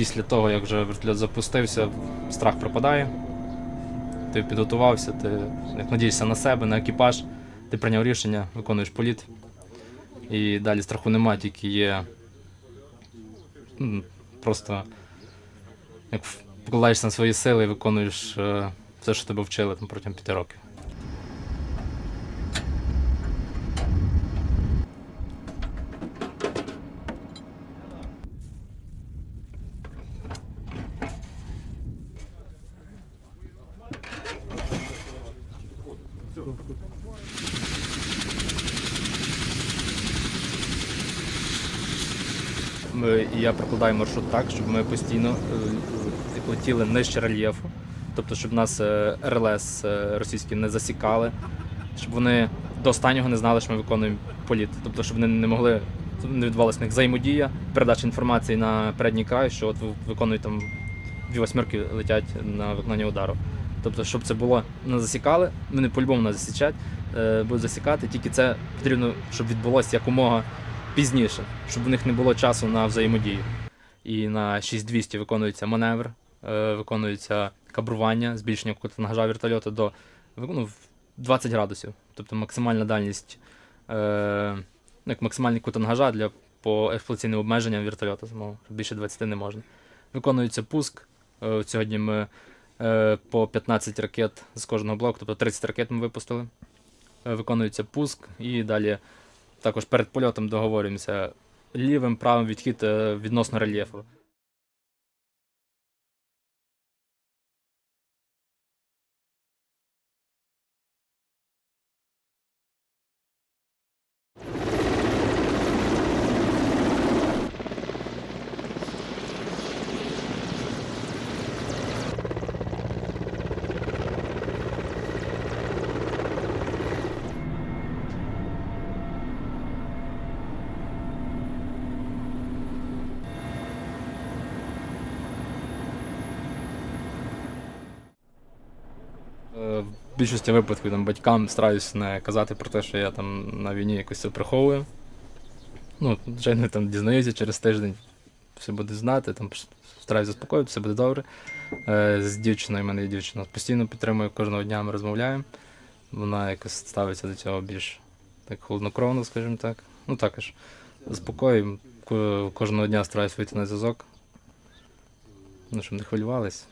після того, як вже вертольот запустився, страх пропадає. Ти підготувався, ти як надієшся на себе, на екіпаж, ти прийняв рішення, виконуєш політ. І далі страху немає, тільки є просто як покладаєшся на свої сили і виконуєш е, все, що тебе вчили там, протягом п'яти років. Ми, і я прокладаю маршрут так, щоб ми постійно е, летіли нижче рельєфу, тобто, щоб нас е, РЛС е, російські не засікали, щоб вони до останнього не знали, що ми виконуємо політ. Тобто, щоб вони не могли не відбувалася них взаємодія, передача інформації на передній край, що от виконують там дві восьмерки летять на виконання удару. Тобто, щоб це було не засікали, вони по-любому нас засічать, е, будуть засікати, тільки це потрібно, щоб відбулося якомога пізніше, щоб у них не було часу на взаємодію. І на 6200 виконується маневр, е, виконується кабрування, збільшення кутангажа вертольоту до ну, 20 градусів. Тобто максимальна дальність, е, ну, як максимальний кут ангажа для по експлуатаційним обмеженням вертольоту самого, більше 20 не можна. Виконується пуск. Е, сьогодні ми по 15 ракет з кожного блоку, тобто 30 ракет ми випустили. Виконується пуск і далі також перед польотом договорюємося лівим, правим відхід е, відносно рельєфу. Е, В більшості випадків там, батькам стараюсь не казати про те, що я там на війні якось це приховую. Ну, звичайно, там дізнаюся через тиждень, все буде знати, там стараюсь заспокоїти, все буде добре. Е, З дівчиною в мене є дівчина постійно підтримую, кожного дня ми розмовляємо. Вона якось ставиться до цього більш так холоднокровно, скажімо так. Ну також заспокоюємо. Кожного дня стараюсь вийти на зв'язок. Ну, щоб не хвилювались.